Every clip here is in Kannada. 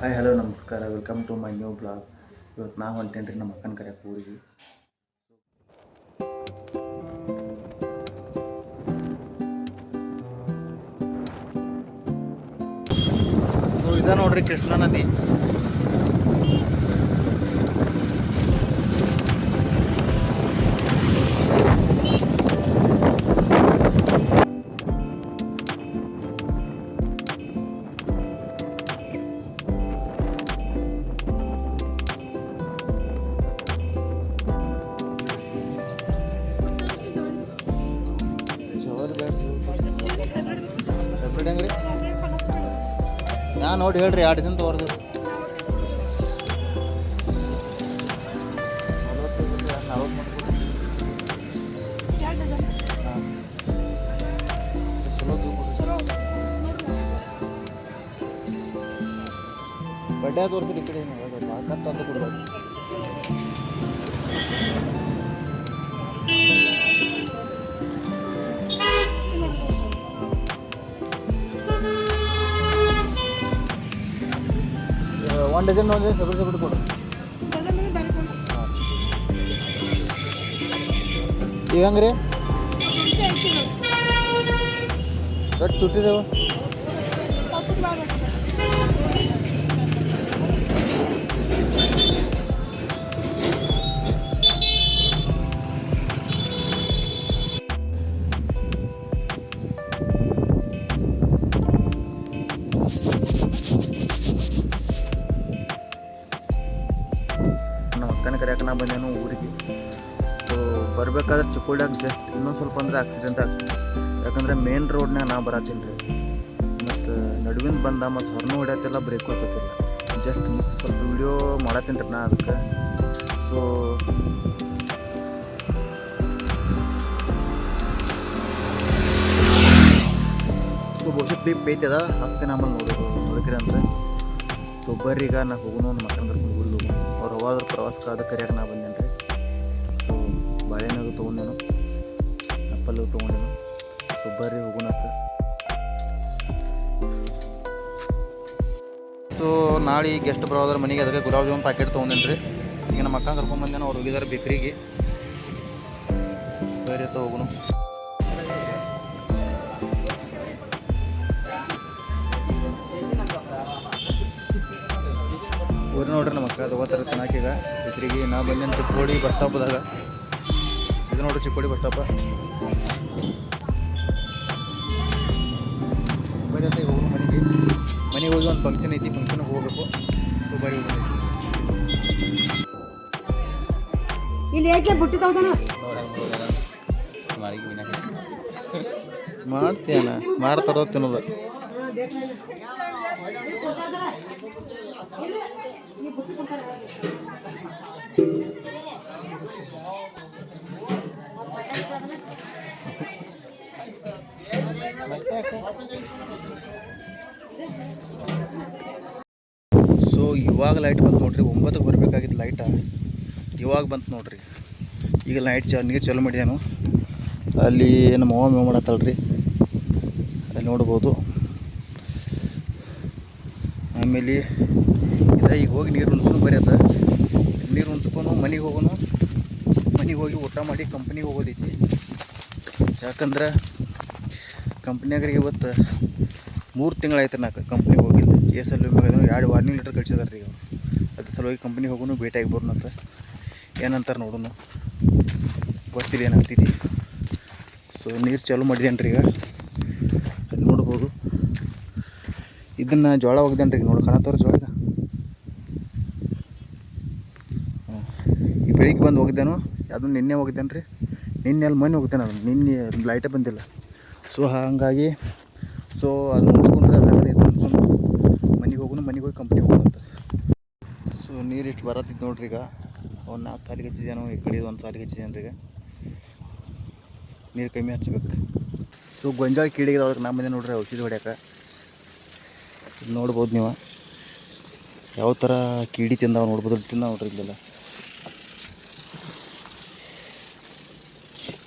ಹಾಯ್ ಹಲೋ ನಮಸ್ಕಾರ. Welcome to my new blog ಇವತ್ತು ನಾವು ಹೊಂಟೇನ್ರಿ ನಮ್ಮ ಅಕ್ಕನ ಕರೆ ಊರಿಗೆ. ಸೊ ಇದ ನೋಡ್ರಿ ಕೃಷ್ಣಾ ನದಿ. ನೋಡಿ ಹೇಳ್ರಿ ಎರಡು ದಿನ ತೋರ್ದು ಬಡ್ಡೆ ತೋರಿಸ್ರಿ ಈ ಕಡೆ ತಂದು ಕೊಡ್ಬೇಕು ಒನ್ ಡಜನ್ ಒಂದು ಸೆಪರೇಟ್ ಸೆಪರೇಟ್ ಕೊಡ್ರಿ ಈಗ ಹೆಂಗ್ರಿ ಎಷ್ಟು ತುಟ್ಟಿದೇವ ಬಂದೇನು ಊರಿಗೆ. ಸೊ ಬರಬೇಕಾದ್ರೆ ಚಿಕ್ಕೋಳ್ಯಾಗ ಜಸ್ಟ್ ಇನ್ನೊಂದು ಸ್ವಲ್ಪ ಅಂದ್ರೆ ಆಕ್ಸಿಡೆಂಟ್ ಆಗ್ತದೆ. ಯಾಕಂದ್ರೆ ಮೇನ್ ರೋಡ್ನಾಗ ನಾ ಬರತ್ತೀನಿ ರೀ. ಮತ್ತು ನಡುವಿನ ಬಂದ ಮತ್ತು ಹೊರನು ಹೊಡ್ಯತ್ತೆಲ್ಲ ಬ್ರೇಕ್ ಹೋಗ್ತಿಲ್ಲ ಜಸ್ಟ್ ಮಿಸ್ ಸ್ವಲ್ಪ ವೀಡಿಯೋ ಮಾಡತ್ತೀನಿ ರೀ ನಾ ಅದಕ್ಕೆ. ಸೊ ಸೊ ಬಹುಶಃ ಬಿ ಅದ ಹತ್ತಿನ ಆಮೇಲೆ ನೋಡೋದು ನೋಡಿದ್ರಿ ಅಂತ. ಸೊ ಬರ್ರಿ ಈಗ ನಾ ಹೋಗೋಣ ಒಂದು ಮಕ್ಕಳ ಕರ್ಕೊಂಡು ಹೋಗೋಣ ಅವ್ರು ಪ್ರವಾಸಕ್ಕ ಪ್ರವಾಸಕ್ಕೆ ಅದು ನಾ ಬಂದೇನೆ ರೀ. ಸೊ ಬಾಳೆಹಣ್ಣು ತೊಗೊಂಡೇನು ಆ್ಯಪಲ್ಲು ತೊಗೊಂಡೇನು. ಸೊ ಬರ್ರಿ ಹೋಗೋಣಕ್ಕ ಸೊ ನಾಳೆ ಗೆಸ್ಟ್ ಬರೋದ್ರ ಮನೆಗೆ ಅದಕ್ಕೆ ಗುಲಾಬ್ ಜಾಮೂನ್ ಪ್ಯಾಕೆಟ್ ತೊಗೊಂಡೇನಿ ರೀ. ಈಗ ನಮ್ಮ ಅಕ್ಕ ಕರ್ಕೊಂಡು ಬಂದೇನು, ಅವ್ರು ಹೋಗಿದ್ದಾರೆ ಬೇಕ್ರಿಗೆ. ಬೇರೆ ಹೋಗೋಣ. ಊರಿ ನೋಡ್ರಿ ನಮ್ಮ ಅಕ್ಕ ತಗೋತಾರೆ ತಿನ್ನಾಕೀಗ ಇದ್ರಿಗೆ ನಾ ಬಂದಿನ ಚಿಕ್ಕೋಡಿ ಬಸ್ ಸ್ಟಾಪ್ದಾಗ. ಇದು ನೋಡ್ರಿ ಚಿಕ್ಕೋಡಿ ಬಸ್ ಸ್ಟಾಪ. ಬರೀ ಅಂತ ಹೋಗೋಣ ಮನೆಗೆ. ಮನೆಗೆ ಹೋಗಿ ಒಂದು ಫಂಕ್ಷನ್ ಐತಿ ಫಂಕ್ಷನ್ ಹೋಗ್ಬೇಕು. ಬರೀ ಹೋಗೋಣ ಇಲ್ಲಿ ಯಾಕೆ ಬುಟ್ಟಿ ತಗೋತಾನ? ಮಾಡ್ತೇನ ಮಾಡ್ತಾರೋ ತಿನ್ನೋದು. ಸೊ ಇವಾಗ ಲೈಟ್ ಬಂತು ನೋಡ್ರಿ. ಒಂಬತ್ತಕ್ಕೆ ಬರಬೇಕಾಗಿತ್ತು ಲೈಟ ಇವಾಗ ಬಂತು ನೋಡ್ರಿ. ಈಗ ಲೈಟ್ ಚ ನೀರು ಚಾಲು ಮಾಡಿದೇನು. ಅಲ್ಲಿ ನಮ್ಮ ಅವ್ವ ಮೇವು ಮಾಡತ್ತಲ್ರಿ. ಅಲ್ಲಿ ನೋಡ್ಬೋದು. ಆಮೇಲೆ ಇದ ಈಗ ಹೋಗಿ ನೀರು ಉಣ್ಸ್ಕೊಂಡು ಬರೆಯತ್ತ ನೀರು ಉಣ್ಸ್ಕೊಂಡು ಮನೆಗೆ ಹೋಗೋನು. ಮನೆಗೆ ಹೋಗಿ ಊಟ ಮಾಡಿ ಕಂಪ್ನಿಗೆ ಹೋಗೋದೈತಿ. ಯಾಕಂದ್ರೆ ಕಂಪ್ನಿಯಾಗ್ರಿ ಇವತ್ತು ಮೂರು ತಿಂಗಳಾಯ್ತು ನಾಲ್ಕು ಕಂಪ್ನಿಗೆ ಹೋಗಿಲ್ಲ ಎಸ್ ಎಲ್ ಎರಡು ವಾರ್ನಿಂಗ್ ಲೆಟರ್ ಕಳ್ಸಿದಾರೆ ರೀ ಅದಕ್ಕೆ ಅದ್ರ ಸಲುವಾಗಿ ಕಂಪ್ನಿಗೆ ಹೋಗೋನು ಭೇಟಿಯಾಗಿ ಬರೋಣಂತ. ಏನಂತಾರೆ ನೋಡೋಣ ಗೊತ್ತಿಲ್ಲ ಏನಂತಿದ್ದಿ ಸೊ ನೀರು ಚಾಲು ಮಾಡಿದೆನ್ರಿ ಈಗ. ಅದು ನೋಡ್ಬೋದು. ಇದನ್ನು ಜೋಳ ಒಗ್ದೇನು ರೀ ನೋಡಿ ಈಗ ಹಾಂ. ಈ ಬೆಳಿಗ್ಗೆ ಬಂದು ಹೋಗಿದ್ದೇನು ಅದು ನಿನ್ನೆ ಹೋಗಿದ್ದೇನೆ ರೀ? ನಿನ್ನೆ ಅಲ್ಲಿ ಮೊನ್ನೆ ಹೋಗ್ತೇನೆ ಅದು ನಿನ್ನೆ ಲೈಟೇ ಬಂದಿಲ್ಲ. ಸೊ ಹಾಗಾಗಿ ಸೊ ಅದು ಮುಗಿಸ್ಕೊಂಡ್ರೆ ಮುಗಿಸ್ಕೊಂಡು ಮನೆಗೆ ಹೋಗೋಣ ಮನೆಗೆ ಹೋಗಿ ಕಂಪ್ನಿ ಹೋಗೋಣ ಸೊ ನೀರು ಇಷ್ಟು ಬರತ್ತಿತ್ತು ನೋಡ್ರಿ ಈಗ. ಒಂದು ನಾಲ್ಕು ಸಾಲಿಗೆ ಹಚ್ಚಿದ್ದೇನು ಈ ಕಡೆ ಒಂದು ಸಾಲಿಗೆ ಹಚ್ಚಿದ್ದೇನೆ ಈಗ. ನೀರು ಕಮ್ಮಿ ಹಚ್ಚಬೇಕು. ಸೊ ಗೊಂಜಾಳ ಕೀಡಿಗೆ ಅದಕ್ಕೆ ನಮ್ಮ ಮನೆ ನೋಡ್ರಿ, ಔಷಧಿ ಹೊಡ್ಯಾಕ. ನೋಡ್ಬೋದು ನೀವು. ಯಾವ ಥರ ಕೀಡಿ ತಿಂದಾವ ನೋಡ್ಬೋದು ತಿಂದಾವ ನೋಡ್ರಿ ಇಲ್ಲೆಲ್ಲ.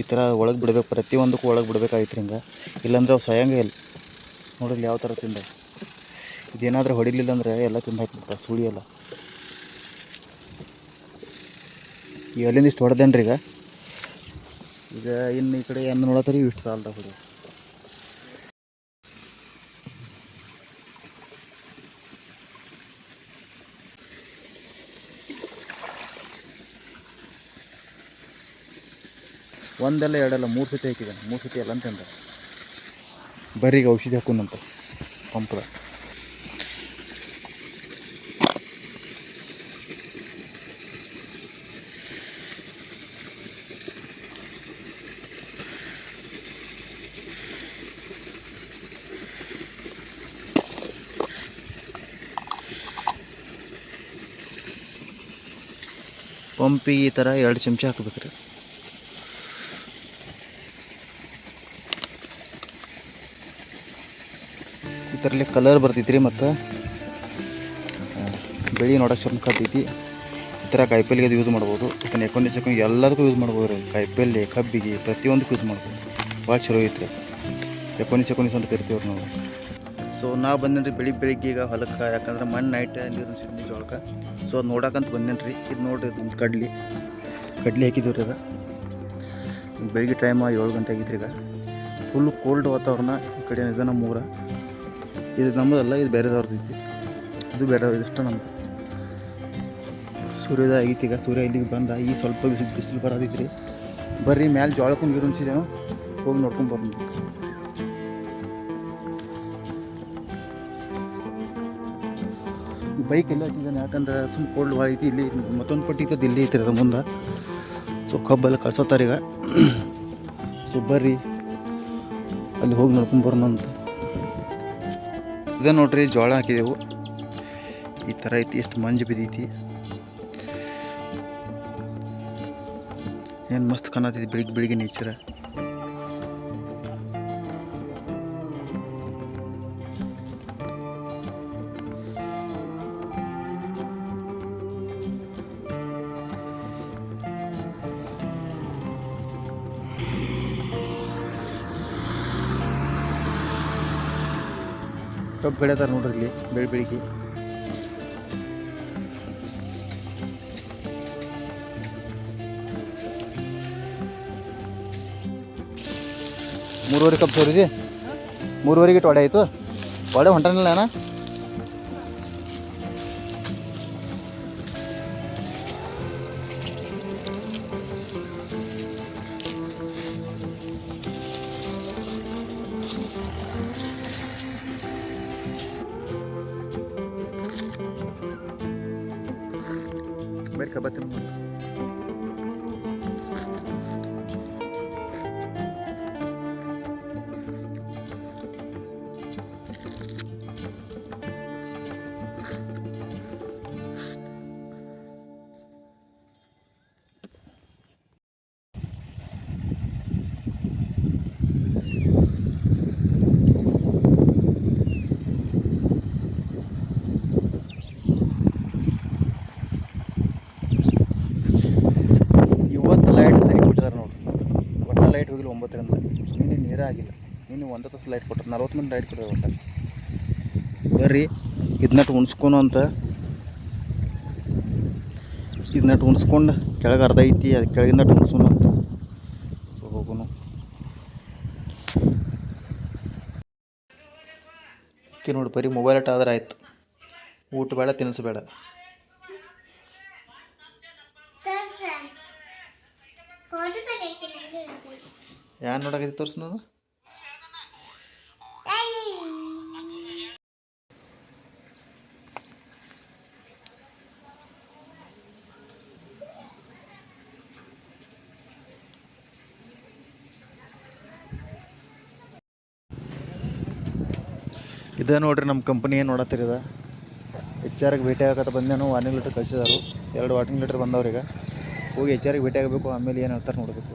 ಈ ಥರ ಒಳಗೆ ಬಿಡ್ಬೇಕು, ಪ್ರತಿಯೊಂದಕ್ಕೂ ಒಳಗೆ ಬಿಡ್ಬೇಕಾಗಿತ್ತು ಹಿಂಗೆ. ಇಲ್ಲಾಂದ್ರೆ ಅವು ಸಾಯಂಗೆ ಇಲ್ಲ. ನೋಡಿಲ್ಲ ಯಾವ ಥರ ತಿಂದ. ಇದೇನಾದರೂ ಹೊಡಿಲಿಲ್ಲ ಅಂದರೆ ಎಲ್ಲ ತಿಂದು ಹಾಕ್ಬಿಡ್ತಾರೆ ಸುಳಿ ಎಲ್ಲ. ಈ ಅಲ್ಲಿಂದ ಇಷ್ಟು ಹೊಡೆದೇನ್ರಿ ಈಗ? ಈಗ ಇನ್ನು ಈ ಕಡೆ ಏನು ನೋಡತ್ತಾರೆ, ಇಷ್ಟು ಸಾಲದ ಹೊಡಿ. ಒಂದಲ್ಲ ಎರಡಲ್ಲ ಮೂರು ಸತಿ ಹಾಕಿದ್ದಾನೆ ಮೂರು ಸತಿ ಅಲ್ಲ ಅಂತಂದ. ಬರೀಗ ಔಷಧಿ ಹಾಕೊಂಡಂತ ಪಂಪ್ದ. ಪಂಪಿಗೆ ಈ ಥರ ಎರಡು ಚಮಚ ಹಾಕ್ಬೇಕ್ರಿ. ಈ ಥರಲ್ಲಿ ಕಲರ್ ಬರ್ತೈತ್ರಿ ಮತ್ತು ಬೆಳಿ ನೋಡೋಕೆ ಚಂದ ಈ ಥರ ಕಾಯಿಪಲ್ಲೆಗೆ ಅದು ಯೂಸ್ ಮಾಡ್ಬೋದು. ಇದನ್ನು ಎಕೊಂಡಿ ಸೆಕೊಂಡು ಎಲ್ಲದಕ್ಕೂ ಯೂಸ್ ಮಾಡ್ಬೋದು ರೀ ಕಾಯಿಪಲ್ಲೆ, ಕಬ್ಬಿಗೆ ಪ್ರತಿಯೊಂದಕ್ಕೂ ಯೂಸ್ ಮಾಡ್ಬೋದು. ಭಾಳ ಚಲೋ ಐತ್ರಿ. ಎಕೋನಿಸ್ ಎಕೋನಿಸ್ ಅಂತ ಇರ್ತೀವ್ರಿ ನಾವು. ಸೊ ನಾ ಬಂದೇನ್ರಿ ಬೆಳಿ ಬೆಳಿಗ್ಗೆ ಈಗ ಹೊಲಕ್ಕೆ. ಯಾಕಂದ್ರೆ ಮಣ್ಣು ನೈಟ್ ನೀರು ಸಿಡ್ನಿ ಜೋಳಕ್ಕೆ ಸೊ ಅದು ನೋಡಕ್ಕಂತ ಬಂದೇನ್ರಿ. ಇದು ನೋಡ್ರಿ ಒಂದು ಕಡ್ಲಿ. ಕಡ್ಲಿ ಹಾಕಿದ್ದೀವಿ ರೀ ಅದು. ಬೆಳಿಗ್ಗೆ ಟೈಮ್ ಏಳು ಗಂಟೆ ಆಗಿತ್ತು ಈಗ. ಫುಲ್ ಕೋಲ್ಡ್ ವಾತಾವರಣ. ಈ ಕಡೆ ನಿಧಾನ ಮೂರ. ಇದು ನಮ್ಮದಲ್ಲ, ಇದು ಬೇರೆದವ್ರದ್ದು ಐತಿ. ಇದು ಬೇರೆ ಇದಷ್ಟು ನಮ್ಮದು ಸೂರ್ಯೋದಯ ಆಗಿತ್ತು ಈಗ, ಸೂರ್ಯ ಇಲ್ಲಿಗೆ ಬಂದ, ಈ ಸ್ವಲ್ಪ ಬಿಸಿ, ಬಿಸಿಲು ಬರೋದಿದ್ರಿ ಬರ್ರಿ, ಮ್ಯಾಲೆ ಜೋಳಕ್ಕೂ ನೀರು ಹೋಗಿ ನೋಡ್ಕೊಂಡು ಬರ್ಬೋದು ಬೈಕ್ ಎಲ್ಲ ಹಚ್ಚಿದ್ದಾನೆ, ಯಾಕಂದ್ರೆ ಸುಮ್ ಕೋಲ್ಡ್ ಭಾಳ ಐತಿ, ಇಲ್ಲಿ ಮತ್ತೊಂದು ಪಟ್ಟಿ ಇದ್ದದ್ದು ಇಲ್ಲಿ ಐತ್ರಿ ಅದು ಮುಂದೆ. ಸೊ ಕಬ್ಬೆಲ್ಲ ಕಳ್ಸತ್ತಾರೀಗ ಸೊ ಬರ್ರಿ, ಅಲ್ಲಿ ಹೋಗಿ ನೋಡ್ಕೊಂಡು ಬರೋಣ ಅಂತ ಇದೇ ನೋಡ್ರಿ, ಜೋಳ ಹಾಕಿದೆವು. ಈ ಥರ ಐತಿ, ಎಷ್ಟು ಮಂಜು ಬಿದ್ದೈತಿ. ಏನು ಮಸ್ತ್ ಕಾಣತೈತಿ ಬೆಳಿಗ್ಗೆ ಬೆಳಿಗ್ಗೆ ನೇಚರ ಬೆಳೆದಾರ ನೋಡ್ರಿ ಇಲ್ಲಿ ಬೆಳೆ ಬೆಳಿಗ್ಗೆ. ಮೂರುವರೆ ಕಪ್ ಸೋರಿದೆ. ಮೂರುವರೆಗೆ ಒಡೆ ಆಯಿತು. ಒಡೆ ಹೊಂಟನಿಲ್ಲ ಅಣ್ಣ? ಬೇರೆ ತಾಸು ಲೈಟ್ ಕೊಟ್ಟರು ನಲ್ವತ್ತು ಮಂದಿ ಲೈಟ್ ಕೊಟ್ಟರು ಒಟ್ಟು. ಬರ್ರಿ ಇದನ್ನಟ್ಟು ಉಣ್ಸ್ಕೊನು ಅಂತ. ಇದನ್ನಟ್ಟು ಉಣ್ಸ್ಕೊಂಡು ಕೆಳಗೆ ಅರ್ಧ ಐತಿ ಅದು ಕೆಳಗಿಂದಟ್ಟು ಉಣ್ಸೋಣ ಅಂತ. ಸೊ ಹೋಗೋನು ಓಕೆ ನೋಡಿ ಬರೀ ಮೊಬೈಲ್ ಅಟ್ ಆದ್ರೆ ಆಯ್ತು. ಊಟ ಬೇಡ ತಿನ್ನಿಸ್ಬೇಡ ಯಾರು ನೋಡಕೈತಿ ತೋರಿಸ್ ನಾನು ಇದೇ ನೋಡ್ರಿ ನಮ್ಮ ಕಂಪ್ನಿ ಏನು ನೋಡತ್ತೀರಿ ಇದ? ಎಚ್ ಆರ್ಗೆ ಭೇಟಿ ಆಗತ್ತ ಬಂದೇನು ವಾರ್ನಿಂಗ್ ಲೆಟ್ರ್ ಕಳಿಸಿದಾರು. ಎರಡು ವಾರ್ನಿಂಗ್ ಲೆಟ್ರ್ ಬಂದವ್ರೀಗ. ಹೋಗಿ ಎಚ್ ಆರ್ಗೆ ಭೇಟಿ ಆಗಬೇಕು, ಆಮೇಲೆ ಏನು ಹೇಳ್ತಾರೆ ನೋಡಬೇಕು.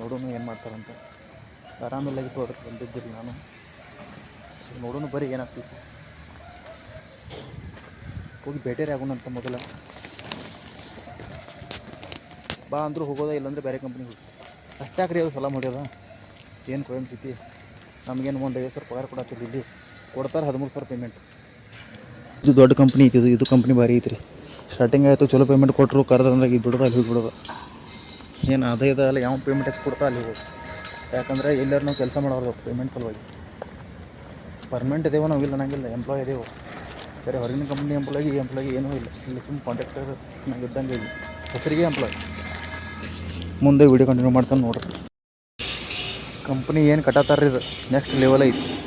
ನೋಡೋಣ ಏನು ಮಾಡ್ತಾರಂತ? ಆರಾಮಿಲ್ಲಾಗಿತ್ತು ಅದಕ್ಕೆ ಬಂದಿದ್ದಿಲ್ಲ ನಾನು. ಸೊ ನೋಡೋಣ ಬರೀ ಏನಾಗ್ತೈತಿ ಹೋಗಿ ಭೇಟಿಯಾರಿ ಆಗೋಣಂತ ಮೊದಲ. ಬಾ ಅಂದರೂ ಹೋಗೋದ ಇಲ್ಲಾಂದ್ರೆ ಬೇರೆ ಕಂಪ್ನಿಗೆ ಹೋಗಿ. ಅಷ್ಟಾಕ್ರಿ ಅವ್ರು ಸಲ ಮಾಡ್ಯದ? ಏನು ಕೊಯಂತೈತಿ ನಮಗೇನು ಒಂದು ಐವತ್ತು ಸಾವಿರ ಪಗಾರ ಕೊಡತ್ತಿಲ್ಲ ಇಲ್ಲಿ? ಕೊಡ್ತಾರೆ ಹದಿಮೂರು ಸಾವಿರ ಪೇಮೆಂಟ್ ಇದು ದೊಡ್ಡ ಕಂಪ್ನಿ ಐತಿ, ಇದು ಇದು ಕಂಪ್ನಿ ಭಾರಿ ಐತ್ರಿ. ಸ್ಟಾರ್ಟಿಂಗ್ ಆಯಿತು, ಚಲೋ ಪೇಮೆಂಟ್ ಕೊಟ್ಟರು ಕರೆದಂದ್ರೆ ಈಗ ಬಿಡೋದು, ಅಲ್ಲಿ ಹೋಗಿ ಬಿಡೋದು. ಏನು ಅದೇ ಇದಲ್ಲ ಯಾವ ಪೇಮೆಂಟ್ ಹೆಚ್ಚು ಕೊಡ್ತಾ ಅಲ್ಲಿ ಹೋಗಿ ಯಾಕಂದರೆ ಎಲ್ಲರೂ ನಾವು ಕೆಲಸ ಮಾಡೋದು ಪೇಮೆಂಟ್ ಸಲುವಾಗಿ. ಪರ್ಮನೆಂಟ್ ಇದೇವೋ ನಾವು ಇಲ್ಲ ನಂಗಿಲ್ಲ ಎಂಪ್ಲಾಯ್ ಇದೇವು. ಬೇರೆ ಹೊರಗಿನ ಕಂಪ್ನಿ ಎಂಪ್ಲಾಯಿ ಈ ಎಂಪ್ಲಾಯಿ ಏನೂ ಇಲ್ಲ. ಇಲ್ಲಿ ಸುಮ್ಮನೆ ಕಾಂಟ್ಯಾಕ್ಟರ್ ನಂಗೆ ಇದ್ದಂಗೆ ಇಲ್ಲ. ಹೆಸರಿಗೆ ಎಂಪ್ಲಾಯ್ ಮುಂದೆ ವಿಡಿಯೋ ಕಂಟಿನ್ಯೂ ಮಾಡ್ತಾನೆ ನೋಡ್ರಿ. ಕಂಪ್ನಿ ಏನು ಕಟ್ಟತ್ತಾರ ಇದು? ನೆಕ್ಸ್ಟ್ ಲೆವೆಲ್ ಐತಿ.